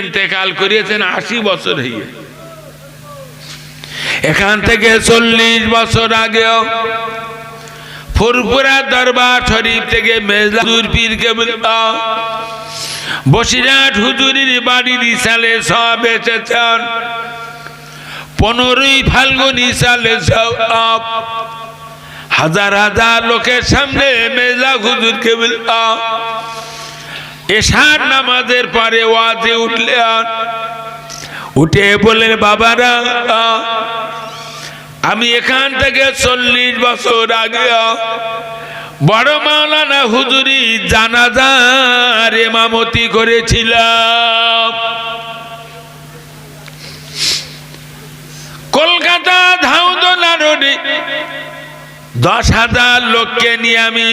ইন্তেকাল করিয়েছেন আশি বছর হইয়ে। এখান থেকে চল্লিশ বছর আগেও ফুরফুরা দরবার শরীফ থেকে মেজুর পীর কেবল বসিরহাট হুজুরির বাড়ির সালে সব এসেছেন। পনেরোই ফাল্গুনি সালে সব হাজার হাজার লোকের সামনে মেজা হুজুরকে কেবল এশার নামাজের পরে ওয়াজে উঠলে উঠে বললেন, বাবারা, আমি এখান থেকে চল্লিশ বছর আগে বড় মাওলানা হুজুরি জানাজার এমামতি করেছিলাম। কলকাতা ধাউদনা রোডে দশ হাজার লোককে নিয়ে আমি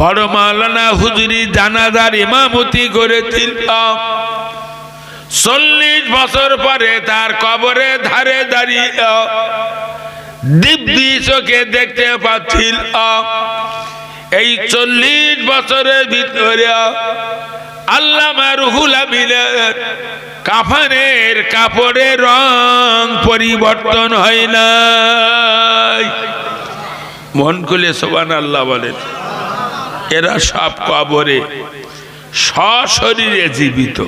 বড় মাওলানা হুজুরি জানাজার ইমামতি করেছিলাম চল্লিশ বছর পরে তার কবরে ধারে দাঁড়িয়ে দিব্যি চোখে দেখতে পাচ্ছিল। এই চল্লিশ বছরের ভিতরে আল্লামা রুহুল আমিনের কাফানের কাপড়ের রং পরিবর্তন হয় নাই। মন খুলে সোবান আল্লাহ বলেন। এরা সব কবরে সশরীরে জীবিত।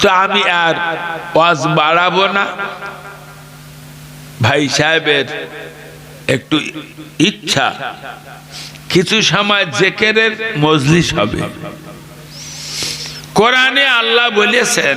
তো আমি আর ওয়াজ বাড়াবো না। ভাই সাহেবের একটু ইচ্ছা, কিছু সময় জেকেরের মজলিস হবে। কোরআনে আল্লাহ বলেছেন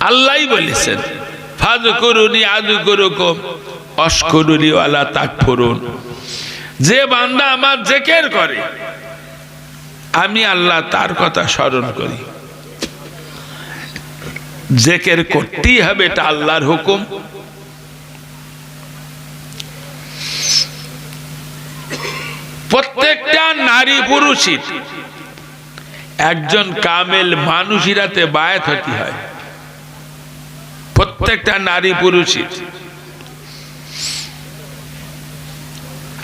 আল্লাহই বলেছেন ফাজ করুনি আজু করুকম অস্করুনি ওয়ালা তাক ফুরুন যে বান্দা আমার জেকের করে, আমি আল্লাহ তার কথা স্মরণ করি। জেকের করতেই হবে, এটা আল্লাহর হুকুম। প্রত্যেকটা নারী পুরুষই একজন কামেল মানুষিরাতে বায়াত হতে হয়। প্রত্যেকটা নারী পুরুষই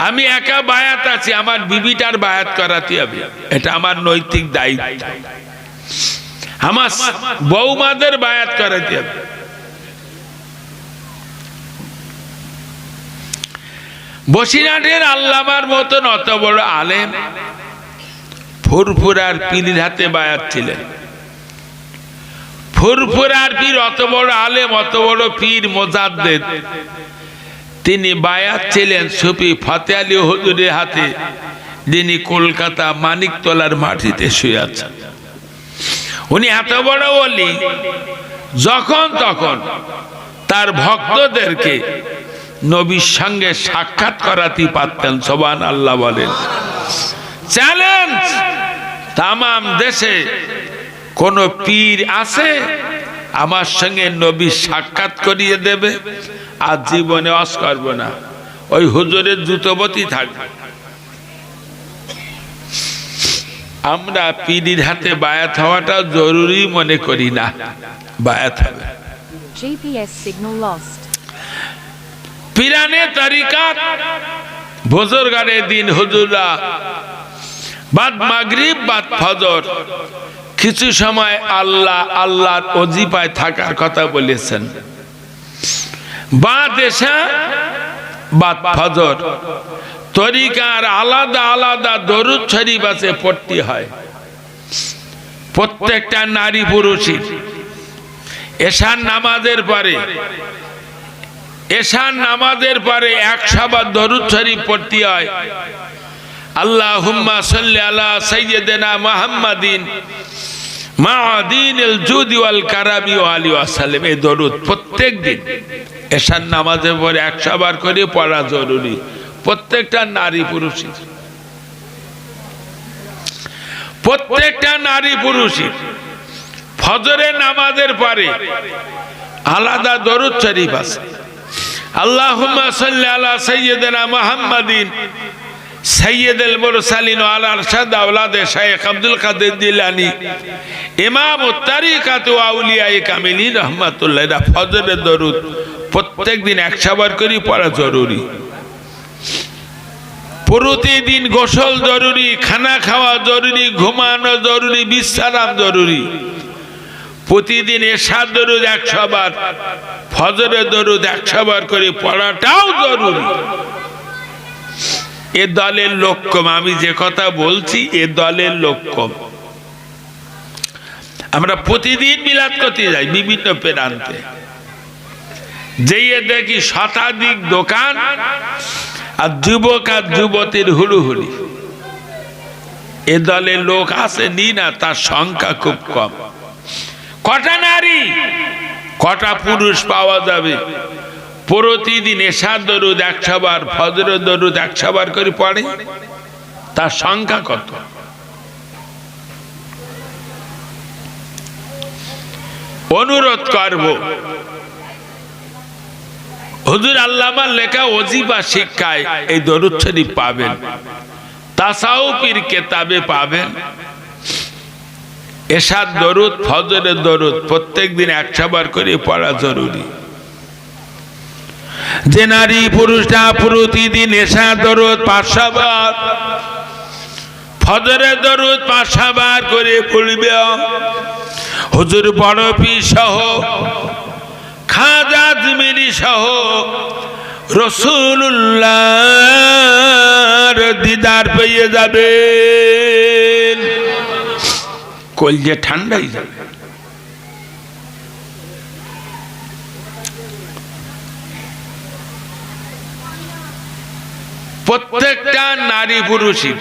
আমি একা বায়াত আছি, আমার বিবিটার বায়াত করাতে হবে। এটা আমার নৈতিক দায়িত্ব। আমার বৌমাদের বায়াত করাতে হবে। বসিরহাটের আল্লামার মতন অত বড় আলেম, ফুরফুরার পীরের হাতে বায়াত ছিলেন। ফুরফুরার পীর অত বড় আলেম, অত বড় পীর, মোজাদ্দেদ। তিনি বায়াত ছিলেন সুফি ফতে আলী হুজুরের হাতে। যিনি কলকাতা মানিকতলার মাটিতে শুয়ে আছেন। উনি এত বড় বলি যখন তখন তার ভক্তদেরকে নবীর সঙ্গে সাক্ষাৎ করাতে পারতেন সোবান আল্লাহ বলেন। চ্যালেঞ্জ তাম দেশে কোন পীর আছে? আমার সঙ্গে নবী সাক্ষাৎ করিয়ে দেবে আর জীবনে অস করব না। ওই হুজুরের জুতবতী থাকবে আমরা পীরির হাতে বায়াত হওয়াটা জরুরি মনে করি না। বায়াত হবে. পিরানে তরিকাত বুজুর্গানের দিন হুজুরা বাদ মাগরিব বাদ ফজর। কিছু সময় আল্লাহ আল্লাহর অজিপায় থাকার কথা বলেছেন। বাদ এসা বাদ ফজর। তরিকার আলাদা আলাদা দরুদ শরীফ আছে, পড়তে হয়। প্রত্যেকটা নারী পুরুষই এশার নামাজের পরে, এশার নামাজের পরে একশাবার দরুদ শরীফ পড়তে হয়। আল্লাহ হুম্মা সাল্লি আলা সৈয়দেনা মোহাম্মদিন মাদিন এল জুদি ওয়াল কারামি আলী ওয়াসাল্লাম এই দরুদ প্রত্যেক দিন এশার নামাজের পরে একশাবার করে পড়া জরুরি। প্রত্যেকটা নারী পুরুষের। প্রত্যেকটা নারী পুরুষই ফজরের নামাজের পরে আলাদা দরুদ শরীফ আছে। আল্লাহুম্মা সাল্লি আলা সাইয়্যিদিনা মুহাম্মাদিন মুরসালিন প্রত্যেকদিন একশো বার করে পড়া জরুরি। প্রতিদিন গোসল জরুরি, খানা খাওয়া জরুরি, ঘুমানো জরুরি, বিশ্রাম জরুরি। প্রতিদিন এসার দরুদ একশো বার ফজরের দরুদ একশো বার করে পড়াটাও জরুরি। এ দলের লোক কম আমি যে কথা বলছি এ দলের লোক কম আমরা প্রতিদিন মিলাদ করতে যাই বিভিন্ন প্রান্তে। যেয়ে দেখি শতাধিক দোকান আর যুবক আর যুবতীর হুড়ুহুড়ি এ দলের লোক আছে নি না, তার সংখ্যা খুব কম। কটা নারী? কটা পুরুষ পাওয়া যাবে? প্রতিদিন এশার দরুদ একশো বার ফজর দরুদ একশো বার করে পড়ে। তার সংখ্যা কত? অনুরোধ করব, হুজুর আল্লামার লেখা অজিবা শিক্ষায় এই দরুদ শরীফ পাবেন। তাসাউপির কেতাবে পাবেন। এসার দরুদ ফজরের দরুদ প্রত্যেক দিন একশো বার করে পড়া জরুরি। যে নারী পুরুষরা প্রতিদিন এসা দরুদ পাঁচশো বার ফজরের দরুদ করে পড়বে। হুজুর বড় পীর সহ, খাজা আজমিরি সহ রসুল্লাহর দিদার পেয়ে যাবেন। কলজে ঠান্ডাই যাবে। প্রত্যেকটা নারী পুরুষই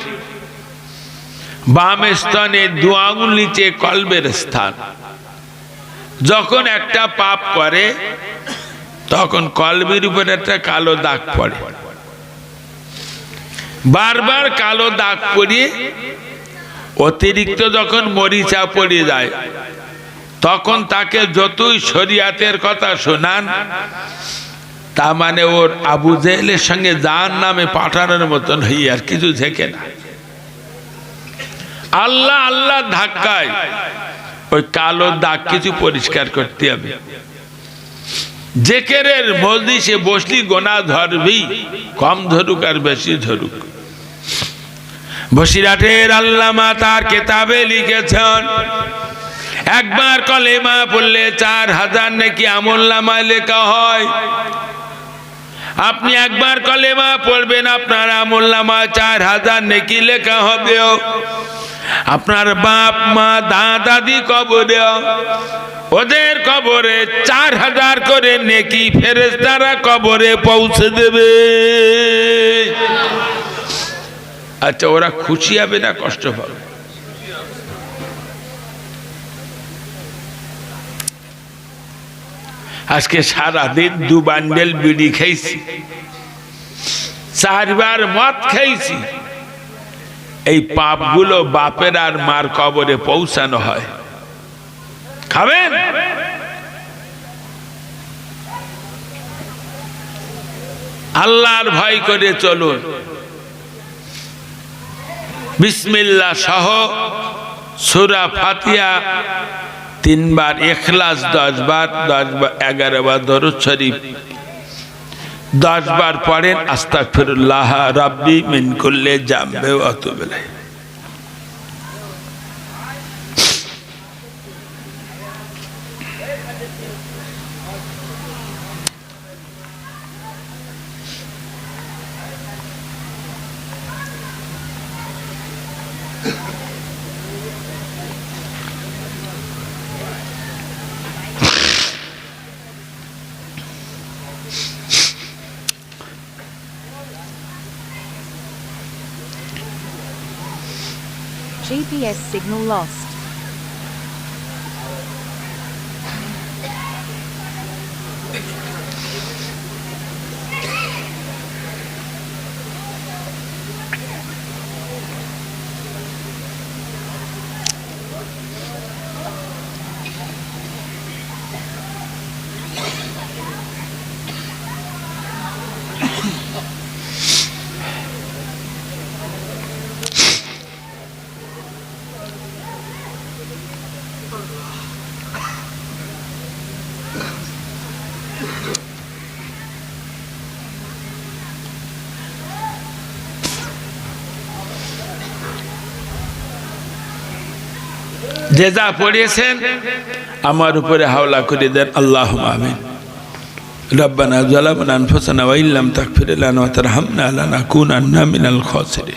বাম স্তনে দু আঙুল নিচে কলবের স্থান। যখন একটা পাপ করে, তখন কলবের উপর একটা কালো দাগ পড়ে। বারবার কালো দাগ পড়িয়ে অতিরিক্ত যখন মরিচা পড়ে যায়, তখন তাকে যতই শরিয়াতের কথা শোনান তা মানে ওর আবু জেহেলের সঙ্গে যার নামে পাঠানোর মতন হই আর কিছু ঝেঁকে না। আল্লাহ আল্লাহ ধাক্কায়। ওই কালো দাগ কিছু পরিষ্কার করতে হবে। জেকেরের মজলিসে বসলি গোনা ধরবি, কম ধরুক আর বেশি ধরুক। বসিরাটের আল্লামা তার কেতাবে লিখেছেন, একবার কলেমা পড়লে চার হাজার নাকি আমল্লামায় লেখা হয়। আপনি একবার কলেমা পড়বেন, আপনার আমল্লামা চার হাজার নেকি লেখা হবে। আপনার বাপ, মা, দাদি কবরে, ওদের কবরে চার হাজার করে নেকি ফেরেস্তারা কবরে পৌঁছে দেবে। আচ্ছা ওরা খুশি হবে না কষ্ট পাবে? আজকে সারাদিন দু বান্ডেল বিড়ি খাইছি চারবার মদ খাইছি এই পাপগুলো বাপের আর মার কবরে পৌঁছানো হয়। খাবেন? আল্লাহর ভয় করে চলুন। বিসমিল্লা সহ সুরা ফাতিয়া তিনবার এখলাস দশ বার দশ বার এগারো বার দরুদ শরীফ। দশ বার পড়েন আস্তা ফিরুল্লাহ রাব্বি মিন করলে জামবে অত বেলায় GPS signal lost. যে যা পড়িয়েছেন, আমার উপরে হাওলা করে দেন আল্লাহ আমিন। রব্বানা জালামনা আনফুসানা ওয়া ইল্লাম তাগফির লানা ওয়া তারহামনা লানাকুনান্না মিনাল খসরে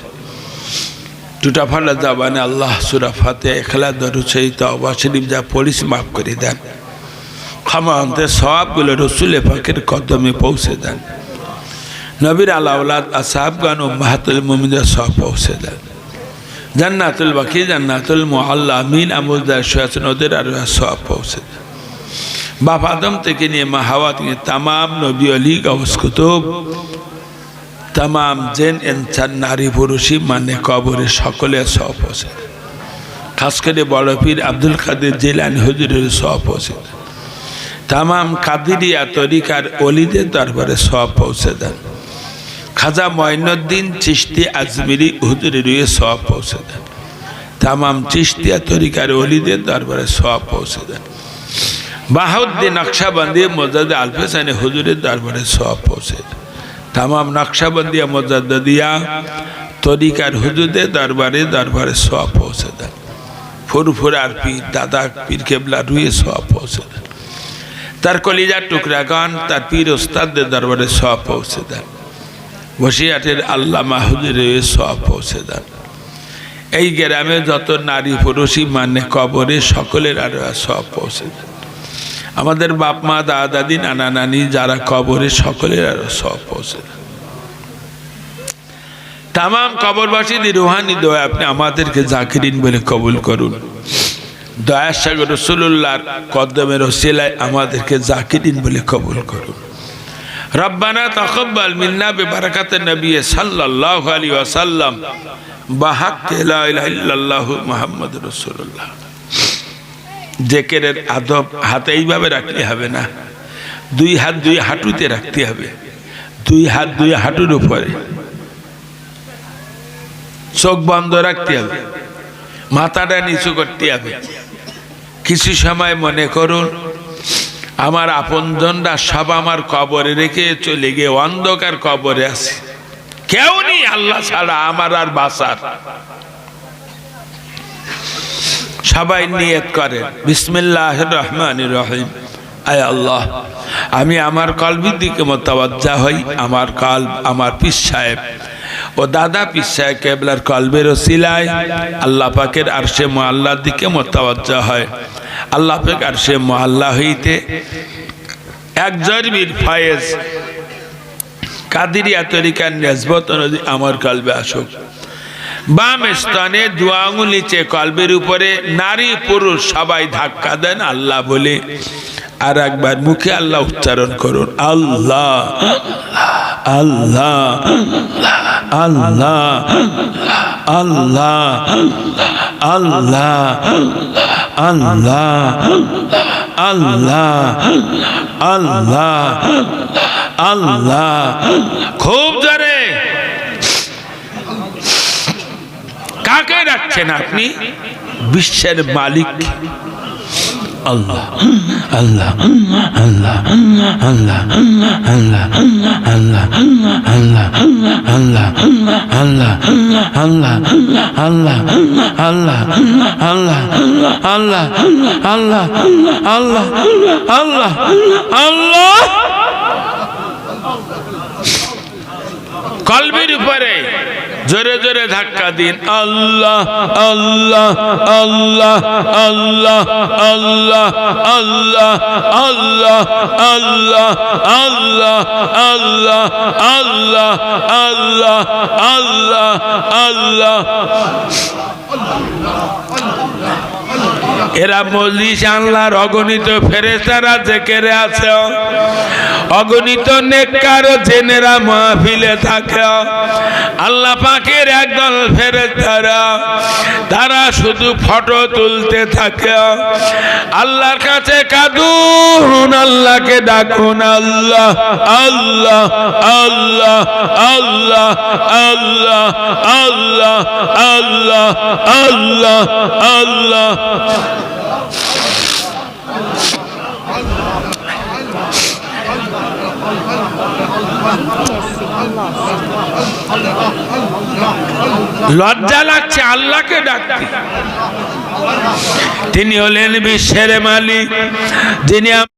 দুটা ফালা জাবানে আল্লাহ সূরা ফাতিহা ইখলাস দরুদ শরীফ যা পড়িস মাফ করে দেন। ক্ষমা অন্তে সওয়াবগুলো রসুলের পাকের কদমে পৌঁছে দেন। নবীর আলাউলাদ আসাবগান ও মাহাতুল মুমিনদের সব পৌঁছে দেন। জান্নাতুল বাকি, জান্নাতুল মোহাল্লা মিন আমুলদার সোয়াসন ওদের আর সব পৌঁছে বাপ আদম থেকে নিয়ে মা হাওয়া থেকে তামাম নবী অলি গাউস কুতুব, তামাম জেন, ইনসান, নারী, পুরুষই মানে কবরে সকলে সব পৌঁছে খাস করে বড় পীর আব্দুল কাদের জিলানি হুজুরের সব পৌঁছে তামাম কাদিরিয়া তরিকার অলিদের দরবারে সব পৌঁছে দেন। খাজা মঈনুদ্দিন চিশতি আজমিরি হুজুরের সব পৌঁছে দেন। তামাম চিশতিয়া তরিকার অলিদের দরবারে সব পৌঁছে দেন। বাহাউদ্দিন নকশাবন্দি মজাদ আলফেসানি হুজুরের দরবারে সব পৌঁছে দেন। তামাম নকশাবন্দিয়া মজাদ্দিয়া তরিকার হুজুরের দরবারে দরবারে সব পৌঁছে দেন। ফুরফুরার পীর, দাদা পীর কেবলা রুয়ে সব পৌঁছে দেন। তার কলিজার টুকরা গান তার পীর ওস্তাদদের দরবারে সব পৌঁছে দেন। বসিয়াটের আল্লাহ মাহুদের সব পৌঁছে দেন। এই গ্রামে যত নারী পুরুষই মানে কবরে সকলের আরও সব পৌঁছে দেন। আমাদের বাপ, মা দাদা দাদি নানা, নানি যারা কবরে সকলের আরও সব পৌঁছে দেন। তামাম কবরবাসীদের রুহানি দোয়া আপনি আমাদেরকে জাকিরিন বলে কবুল করুন। দয়ার সাগর রসুল্লাহর কদমের ওসিলায় আমাদেরকে জাকিরিন বলে কবুল করুন। রব্বানা তকব্বাল মিন্না বেবারাকাত নবী সাল্লাল্লাহু আলাইহি ওয়াসাল্লাম। বাহাক লা ইলাহা ইল্লাল্লাহু মুহাম্মদ রাসূলুল্লাহ। জেকেরের আদব হাতে এইভাবে রাখতে হবে না। দুই হাত দুই হাঁটুতে রাখতে হবে। দুই হাত দুই হাঁটুর উপরে। চোখ বন্ধ রাখতে হবে। মাথাটা নিচু করতে হবে। কিছু সময় মনে করুন আমার আপনজনরা সব আমার কবরে রেখে চলে গিয়ে অন্ধকার কবরে আছে। কেউ নেই আল্লাহ ছাড়া, আমার আর বাসার সবাই নিয়ত করে বিসমিল্লাহ রহমান রহিম। আয় আল্লাহ, আমি আমার কলবির দিকে মোতাবজ্জা হই, আমার কাল আমার পিস সাহেব। ও দাদা পিস সাহেব কেবলার কলবের সিলায় আল্লাহ পাকের আর সে মোয়াল্লার দিকে মোতাবজ্জা হয়। আল্লাহ পাক আর সে মোহাল্লা হইতে এক জরবির ফয়েজ কাদিরিয়া তরিকার নেসবত নদী আমার কলবে আসুক। বাম স্তনে দু আঙুল কলবের উপরে নারী পুরুষ সবাই ধাক্কা দেন, আল্লাহ বলে, আর একবার মুখে আল্লাহ উচ্চারণ করুন, আল্লাহ আল্লাহ আল্লাহ। আল্লাহ আল্লাহ আল্লাহ আল্লাহ আল্লাহ আল্লাহ খুব জোরে কাকে রাখছেন আপনি বিশ্বের মালিক আল্লাহ আল্লাহ আল্লাহ আল্লাহ আল্লাহ আল্লাহ আল্লাহ আল্লাহ আল্লাহ আল্লাহ আল্লাহ আল্লাহ আল্লাহ আল্লাহ আল্লাহ আল্লাহ আল্লাহ আল্লাহ কলবির উপরে জোরে জোরে ধাক্কা দিন আল্লাহ আল্লাহ আল্লাহ আল্লাহ আল্লাহ আল্লাহ আল্লাহ আল্লাহ আল্লাহ আল্লাহ আল্লাহ আল্লাহ আল্লাহ আল্লাহ এরা মজলিস আল্লাহর অগণিত ফেরেস্তারা জেকেরে আছে। অগণিত নেককার জেনেরা মাহফিলে থাকে। আল্লাহ পাকের একদল ফেরেস্তারা তারা শুধু ফটো তুলতে থাকে। আল্লাহর কাছে কাঁদুন, আল্লাহকে ডাকুন, আল্লাহ আল্লাহ আল্লাহ আল্লাহ আল্লাহ আল্লাহ আল্লাহ আল্লাহ আল্লাহ. লজ্জা লাগছে আল্লাহকে ডাকতে। তিনি হলেন বিশ্বের মালিক যিনি